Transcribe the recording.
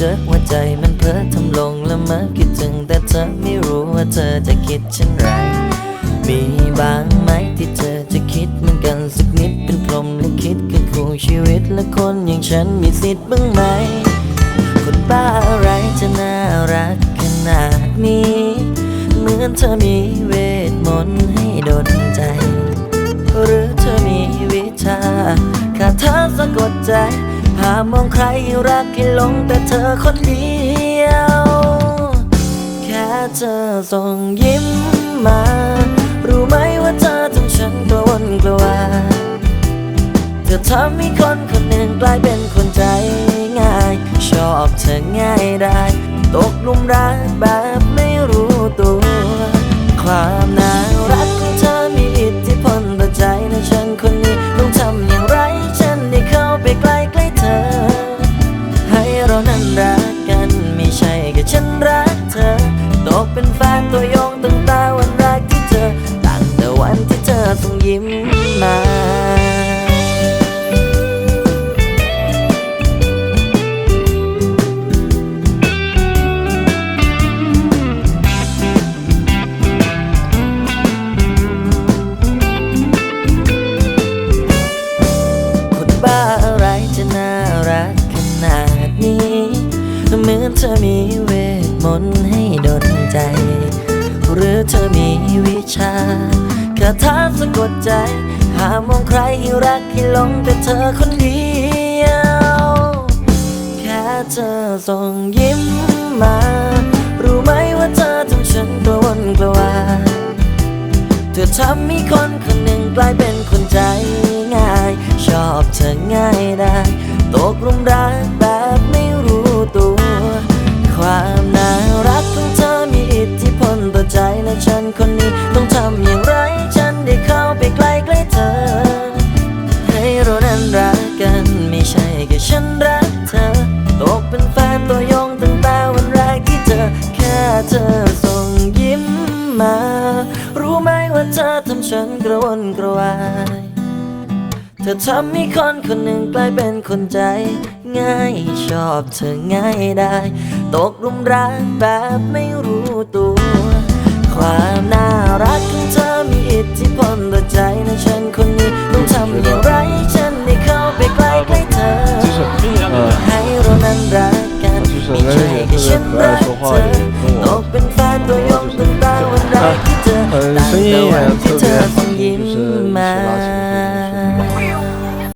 จอว่าใจมันเพ้อทำลงละเมอคิดถึงแต่เธอไม่รู้ว่าเธอจะคิดเช่นไร มีบางไหมที่เธอจะคิดเหมือนกันสักนิดเป็นพรหมลิขิตคือคู่ชีวิตและคนอย่างฉันมีสิทธิ์บ้างไหม คนบ้าอะไรจะน่ารักขนาดนี้ เหมือนเธอมีเวทมนต์ให้ดนใจ หรือเธอมีวิชาคาถาสะกดใจ ใครรักให้หลงแต่เธอคนเดียว แค่เธอส่งยิ้มมา รู้ไหมว่าเธอทำฉันกระวนกระวายเธอทำให้คนคนหนึ่งกลายเป็นคนใจง่าย ชอบเธอง่ายได้ ตกหลุมรักแบบ เรานั้นรักกัน ไม่ใช่แค่ฉันรักเธอตกเป็นแฟนตัวยงตั้งแต่ ธอมีเวทมนต์ให้ดนใจ หรือเธอมีวิชาคาถาสะกดใจ หามองใครให้รักให้หลงแต่เธอคนเดียว แค่เธอส่งยิ้มมา รู้ไหมว่าเธอทำฉันกระวนกระวายเธอทำให้คนคนหนึ่งกลายเป็นคนใจง่าย ชอบเธอง่ายได้ตกหลุมรัก และฉันคนนี้ต้องทำอย่างไร ฉันได้เข้าไปใกล้ใกล้เธอ ให้เรานั้นรักกันไม่ใช่แค่ฉันรักเธอ ตกเป็นแฟนตัวยงตั้งแต่วันแรกที่เจอ แค่เธอส่งยิ้มมา รู้ไหมว่าเธอทำฉันกระวนกระวายเธอทำให้คนคนหนึ่งกลายเป็นคนใจ ง่ายชอบเธอง่ายได้ ตกหลุมรักแบบไม่รู้ตัว ความน่ารักของเธอมีอิทธิพลต่อใจในฉันคนนี้ต้องทำอย่างไรฉันได้เข้าไปใกล้ใกล้เธอให้เรานั้นรักกันมีใช่แค่ฉันรักเธอโกเป็นแฟนตัวยงตั้งแต่วันแรกที่เจอตั้งแต่วันที่เธอยิ้มมา